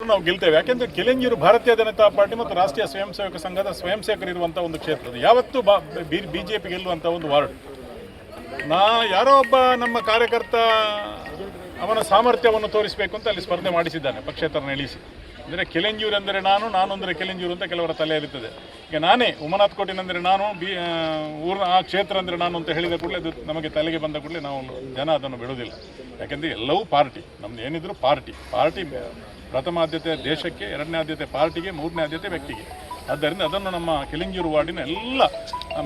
ನಾವು ಗೆಲ್ತೇವೆ. ಯಾಕೆಂದ್ರೆ ಕೆಲೆಂಜೂರು ಭಾರತೀಯ ಜನತಾ ಪಾರ್ಟಿ ಮತ್ತು ರಾಷ್ಟ್ರೀಯ ಸ್ವಯಂ ಸೇವಕ ಸಂಘದ ಸ್ವಯಂ ಸೇವಕರಿರುವಂಥ ಒಂದು ಕ್ಷೇತ್ರ ಯಾವತ್ತೂ ಬಿಜೆಪಿ ಗೆಲ್ಲುವಂತ ಜೆ ಗೆಲ್ಲುವಂಥ ಒಂದು ವಾರ್ಡ್. ನಾ ಯಾರೋ ಒಬ್ಬ ನಮ್ಮ ಕಾರ್ಯಕರ್ತ ಅವನ ಸಾಮರ್ಥ್ಯವನ್ನು ತೋರಿಸಬೇಕು ಅಂತ ಅಲ್ಲಿ ಸ್ಪರ್ಧೆ ಮಾಡಿಸಿದ್ದಾನೆ ಪಕ್ಷೇತರನ ಇಳಿಸಿ. ಅಂದರೆ ಕೆಲೆಂಜೂರು ಅಂದರೆ ನಾನು ನಾನು ಅಂದರೆ ಕೆಲೆಂಜೂರು ಅಂತ ಕೆಲವರ ತಲೆ ತಲೆಯಲ್ಲಿರ್ತದೆ ಈಗ ನಾನೇ ಉಮನಾಥ್ ಕೋಟಿನಂದರೆ ನಾನು ಬಿ ಆ, ಊರಿನ ಆ ಕ್ಷೇತ್ರ ಅಂದರೆ ನಾನು ಅಂತ ಹೇಳಿದ ಕೂಡಲೇ ಅದು ನಮಗೆ ತಲೆಗೆ ಬಂದ ಕೂಡಲೇ ನಾವು ಜನ ಅದನ್ನು ಬಿಡೋದಿಲ್ಲ ಯಾಕೆಂದರೆ ಎಲ್ಲವೂ ಪಾರ್ಟಿ ನಮ್ದು ಏನಿದ್ರು ಪಾರ್ಟಿ. ಪಾರ್ಟಿ ಪ್ರಥಮ ಆದ್ಯತೆ ದೇಶಕ್ಕೆ ಎರಡನೇ ಆದ್ಯತೆ ಪಾರ್ಟಿಗೆ ಮೂರನೇ ಆದ್ಯತೆ ವ್ಯಕ್ತಿಗೆ. ಆದ್ದರಿಂದ ಅದನ್ನು ನಮ್ಮ ಕೆಲಿಂಜೂರು ವಾರ್ಡಿನ ಎಲ್ಲ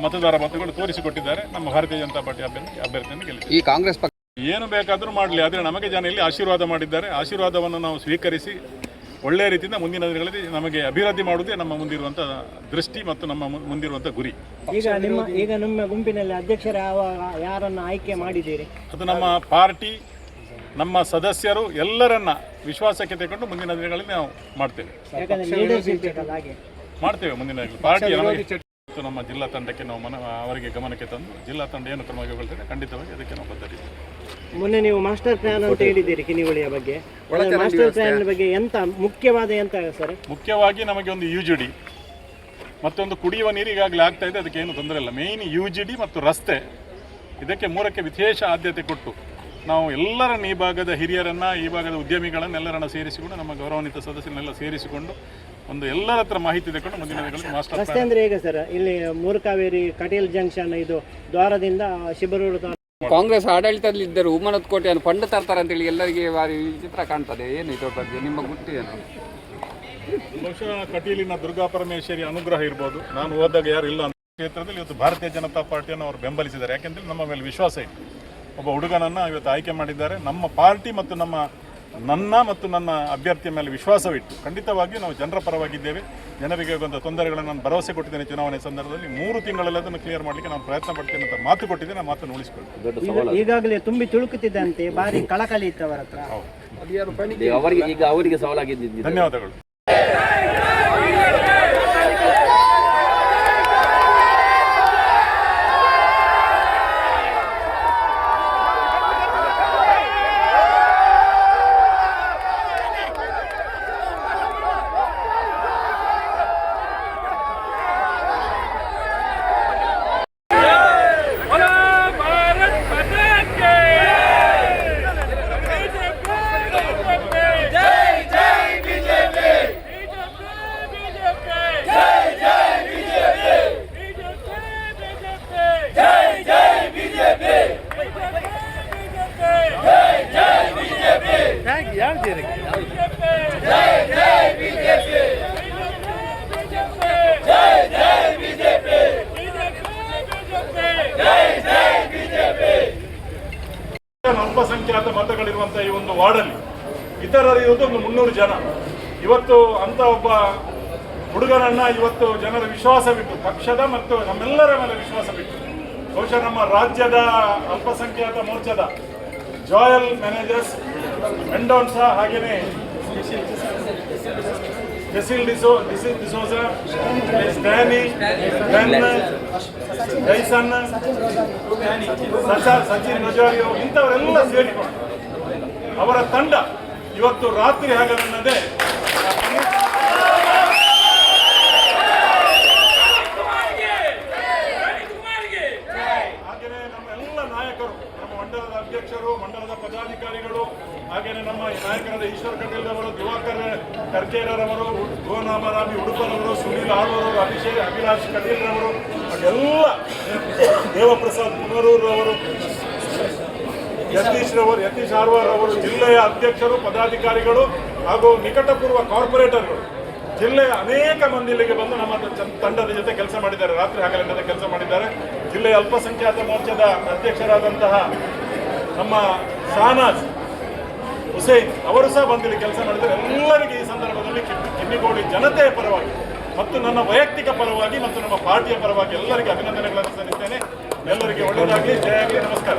ಮತದಾರ ಮತಗಳು ತೋರಿಸಿಕೊಟ್ಟಿದ್ದಾರೆ. ನಮ್ಮ ಭಾರತೀಯ ಜನತಾ ಪಾರ್ಟಿ ಅಭ್ಯರ್ಥಿ ಅಭ್ಯರ್ಥಿಯನ್ನು ಗೆಲ್ಲಿಸಿ ಈ ಕಾಂಗ್ರೆಸ್ ಪಕ್ಷ ಏನು ಬೇಕಾದರೂ ಮಾಡಲಿ ಆದರೆ ನಮಗೆ ಜನ ಇಲ್ಲಿ ಆಶೀರ್ವಾದ ಮಾಡಿದ್ದಾರೆ. ಆಶೀರ್ವಾದವನ್ನು ನಾವು ಸ್ವೀಕರಿಸಿ ಒಳ್ಳೆಯ ರೀತಿಯಿಂದ ಮುಂದಿನ ದಿನಗಳಲ್ಲಿ ನಮಗೆ ಅಭಿವೃದ್ಧಿ ಮಾಡುವುದೇ ನಮ್ಮ ಮುಂದಿರುವಂತಹ ದೃಷ್ಟಿ ಮತ್ತು ನಮ್ಮ ಮು- ಮುಂದಿರುವಂಥ ಗುರಿ. ಈಗ ನಿಮ್ಮ ಈಗ ನಿಮ್ಮ ಗುಂಪಿನಲ್ಲಿ ಅಧ್ಯಕ್ಷರ ಯಾರನ್ನು ಆಯ್ಕೆ ಮಾಡಿದ್ದೀರಿ? ಅದು ನಮ್ಮ ಪಾರ್ಟಿ ನಮ್ಮ ಸದಸ್ಯರು ಎಲ್ಲರನ್ನ ವಿಶ್ವಾಸಕ್ಕೆ ತೆಗೆಕೊಂಡು ಮುಂದಿನ ದಿನಗಳಲ್ಲಿ ನಾವು ಮಾಡ್ತೇವೆ. ಯಾಕಂದ್ರೆ ಲೀಡರ್ಶಿಪ್ ಬೇಕಲ್ಲ ಹಾಗೆ. ಮಾಡ್ತೇವೆ ಮುಂದಿನ. ಪಾರ್ಟಿ ಮತ್ತು ನಮ್ಮ ಜಿಲ್ಲಾ ತಂಡಕ್ಕೆ ನಾವು ಮನ ಅವರಿಗೆ ಗಮನಕ್ಕೆ ತಂದು ಜಿಲ್ಲಾ ತಂಡ ಏನು ಕ್ರಮ ಕೈಗೊಳ್ತೇವೆ ಖಂಡಿತವಾಗಿ ಅದಕ್ಕೆ ನಾವು ಬದ್ಧರಿದ್ದೇವೆ. ಮೊನ್ನೆ ನೀವು ಮಾಸ್ಟರ್ ಪ್ಲಾನ್ ಅಂತ ಹೇಳಿದ್ದೀರಿ ಕಿನಿವಳಿಯ ಬಗ್ಗೆ. ಮಾಸ್ಟರ್ ಪ್ಲಾನ್ ಬಗ್ಗೆ ಎಂತ ಮುಖ್ಯವಾದ ಎಂತ ಸರ್? ಮುಖ್ಯವಾಗಿ ನಮಗೆ ಒಂದು ಯು ಜಿ ಡಿ ಮತ್ತೊಂದು ಕುಡಿಯುವ ನೀರು ಈಗಾಗಲೇ ಆಗ್ತಾ ಇದೆ ಅದಕ್ಕೆ ಏನು ತೊಂದರೆ ಇಲ್ಲ. ಮೇಯ್ನ್ ಯು ಜಿ ಡಿ ಮತ್ತು ರಸ್ತೆ ಇದಕ್ಕೆ ಮೂರಕ್ಕೆ ವಿಶೇಷ ಆದ್ಯತೆ ಕೊಟ್ಟು ನಾವು ಎಲ್ಲರನ್ನ ಈ ಭಾಗದ ಹಿರಿಯರನ್ನ ಈ ಭಾಗದ ಉದ್ಯಮಿಗಳನ್ನೆಲ್ಲರನ್ನ ಸೇರಿಸಿಕೊಂಡು ನಮ್ಮ ಗೌರವಾನ್ವಿತ ಸದಸ್ಯರನ್ನೆಲ್ಲ ಸೇರಿಸಿಕೊಂಡು ಒಂದು ಎಲ್ಲರ ಹತ್ರ ಮಾಹಿತಿ ತಗೊಂಡು ಮುಂದಿನ ದಿನಗಳಲ್ಲಿ ಮಾಸ್ಟರ್ ರಸ್ತೆ ಅಂದ್ರೆ ಹೇಗೆ ಸರ್? ಇಲ್ಲಿ ಮೂರ್ಕಾವೇರಿ ಕಟೀಲ್ ಜಂಕ್ಷನ್ ಇದು ದ್ವಾರದಿಂದ ಶಿಬರೂರು ಕಾಂಗ್ರೆಸ್ ಆಡಳಿತದಲ್ಲಿದ್ದರು ಉಮನತ್ ಕೋಟೆಯನ್ನು ಫಂಡ್ ತರ್ತಾರೆ ಅಂತೇಳಿ ಎಲ್ಲರಿಗೆ ಬಾರಿ ಚಿತ್ರ ಕಾಣ್ತದೆ. ಏನು ಇದ್ರ ಬಗ್ಗೆ ನಿಮ್ಮ ಗುಟ್ಟು ಏನು? ಬಹುಶಃ ಕಟೀಲಿನ ದುರ್ಗಾ ಪರಮೇಶ್ವರಿ ಅನುಗ್ರಹ ಇರ್ಬೋದು. ನಾನು ಹೋದಾಗ ಯಾರು ಇಲ್ಲ ಅಂತ ಕ್ಷೇತ್ರದಲ್ಲಿ ಇವತ್ತು ಭಾರತೀಯ ಜನತಾ ಪಾರ್ಟಿಯನ್ನು ಅವರು ಬೆಂಬಲಿಸಿದ್ದಾರೆ. ಯಾಕೆಂದ್ರೆ ನಮ್ಮ ಮೇಲೆ ವಿಶ್ವಾಸ ಇದೆ. ಒಬ್ಬ ಹುಡುಗನನ್ನು ಇವತ್ತು ಆಯ್ಕೆ ಮಾಡಿದ್ದಾರೆ. ನಮ್ಮ ಪಾರ್ಟಿ ಮತ್ತು ನಮ್ಮ ನನ್ನ ಮತ್ತು ನನ್ನ ಅಭ್ಯರ್ಥಿಯ ಮೇಲೆ ವಿಶ್ವಾಸವಿಟ್ಟು ಖಂಡಿತವಾಗಿಯೂ ನಾವು ಜನರ ಪರವಾಗಿದ್ದೇವೆ. ಜನರಿಗೆ ಒಂದು ತೊಂದರೆಗಳನ್ನು ನಾನು ಭರವಸೆ ಕೊಟ್ಟಿದ್ದೇನೆ ಚುನಾವಣೆ ಸಂದರ್ಭದಲ್ಲಿ. ಮೂರು ತಿಂಗಳಲ್ಲಿ ಅದನ್ನು ಕ್ಲಿಯರ್ ಮಾಡಲಿಕ್ಕೆ ನಾನು ಪ್ರಯತ್ನ ಪಡ್ತೇನೆ ಅಂತ ಮಾತು ಕೊಟ್ಟಿದ್ದೇನೆ ನಾನು ಮಾತನ್ನು ಉಳಿಸಿಕೊಳ್ಳಿ. ಈಗ- ಈಗಾಗಲೇ ತುಂಬಿ ತುಳುಕುತ್ತಿದ್ದಂತೆ ಭಾರಿ ಕಳಕಳಿ ಇತ್ತು ಅವರ ಹತ್ರ. ಅವರಿಗೆ ಈಗ ಅವರಿಗೆ ಸವಾಲಾಗಿದ್ದು ಧನ್ಯವಾದಗಳು. ಅಲ್ಪಸಂಖ್ಯಾತ ಮತಗಳಿರುವಂಥ ಈ ಒಂದು ವಾರ್ಡಲ್ಲಿ ಇತರರು ಇರುವುದು ಒಂದು ಮುನ್ನೂರು ಜನ. ಇವತ್ತು ಅಂತ ಒಬ್ಬ ಹುಡುಗನನ್ನ ಇವತ್ತು ಜನರ ವಿಶ್ವಾಸವಿಟ್ಟು ಪಕ್ಷದ ಮತ್ತು ನಮ್ಮೆಲ್ಲರ ಮೇಲೆ ವಿಶ್ವಾಸವಿಟ್ಟು ಬಹುಶಃ ನಮ್ಮ ರಾಜ್ಯದ ಅಲ್ಪಸಂಖ್ಯಾತ ಮೋರ್ಚಾದ ಜಾಯಲ್ ಮ್ಯಾನೇಜರ್ಸ್ ಮೆಂಡೋನ್ಸ ಹಾಗೆಯೇ ಡಿಸೋ ಡಿಸಿಲ್ ಡಿಸೋಜ ಸ್ಟ್ಯಾನಿ ಬೆನ್ ಜೈಸನ್ ಸಚ- ಸಚಿನ್ ರಜಾರಿಯೋ ಇಂಥವರೆಲ್ಲ ಸೇರಿಕೊಂಡು ಅವರ ತಂಡ ಇವತ್ತು ರಾತ್ರಿ ಹಗಲನ್ನದೇ ಹಾಗೆಯೇ ನಮ್ಮ ಎಲ್ಲ ನಾಯಕರು, ನಮ್ಮ ಮಂಡಲದ ಅಧ್ಯಕ್ಷರು, ಮಂಡಲದ ಪದಾಧಿಕಾರಿಗಳು ಹಾಗೆಯೇ ನಮ್ಮ ನಾಯಕರಾದ ಈಶ್ವರ ಕಟೀಲ್ರವರು, ದಿವಾಕರ್ ಕರ್ಕೇರವರು ಗೋನಾಮರಾಮಿ ಉಡುಪರವರು ಸುನೀಲ್ ಆಳ್ವರು ಅಭಿಷೇಕ್, ಅಭಿಲಾಷ್ ಕಟೀಲ್ರವರು, ಎಲ್ಲ ದೇವಪ್ರಸಾದ್ ಕುಮರೂರವರು ಯತೀಶ್ ರವರು ಯತೀಶ್ ಆರ್ವಾರ್ ಅವರು ಜಿಲ್ಲೆಯ ಅಧ್ಯಕ್ಷರು, ಪದಾಧಿಕಾರಿಗಳು ಹಾಗೂ ನಿಕಟಪೂರ್ವ ಕಾರ್ಪೊರೇಟರ್ಗಳು. ಜಿಲ್ಲೆಯ ಅನೇಕ ಮಂದಿ ಇಲ್ಲಿಗೆ ಬಂದು ನಮ್ಮ ತಂಡದ ಜೊತೆ ಕೆಲಸ ಮಾಡಿದ್ದಾರೆ. ರಾತ್ರಿ ಹಗಲಿಲ್ಲದೆ ಕೆಲಸ ಮಾಡಿದ್ದಾರೆ. ಜಿಲ್ಲೆಯ ಅಲ್ಪಸಂಖ್ಯಾತ ಮೋರ್ಚಾದ ಅಧ್ಯಕ್ಷರಾದಂತಹ ನಮ್ಮ ಶಹನಾಜ್ ಹುಸೇನ್ ಅವರು ಸಹ ಬಂದಿಲ್ಲಿ ಕೆಲಸ ಮಾಡಿದರೆ ಎಲ್ಲರಿಗೆ ಈ ಸಂದರ್ಭದಲ್ಲಿ ಕಿನ್ನಿಗೋಡಿ ಜನತೆಯ ಪರವಾಗಿ ಮತ್ತು ನನ್ನ ವೈಯಕ್ತಿಕ ಪರವಾಗಿ ಮತ್ತು ನಮ್ಮ ಪಾರ್ಟಿಯ ಪರವಾಗಿ ಎಲ್ಲರಿಗೆ ಅಭಿನಂದನೆಗಳನ್ನು ಸಲ್ಲಿಸ್ತೇನೆ. ಎಲ್ಲರಿಗೆ ಒಳ್ಳೆಯದಾಗಲಿ. ಜಯ ಆಗಲಿ ನಮಸ್ಕಾರ.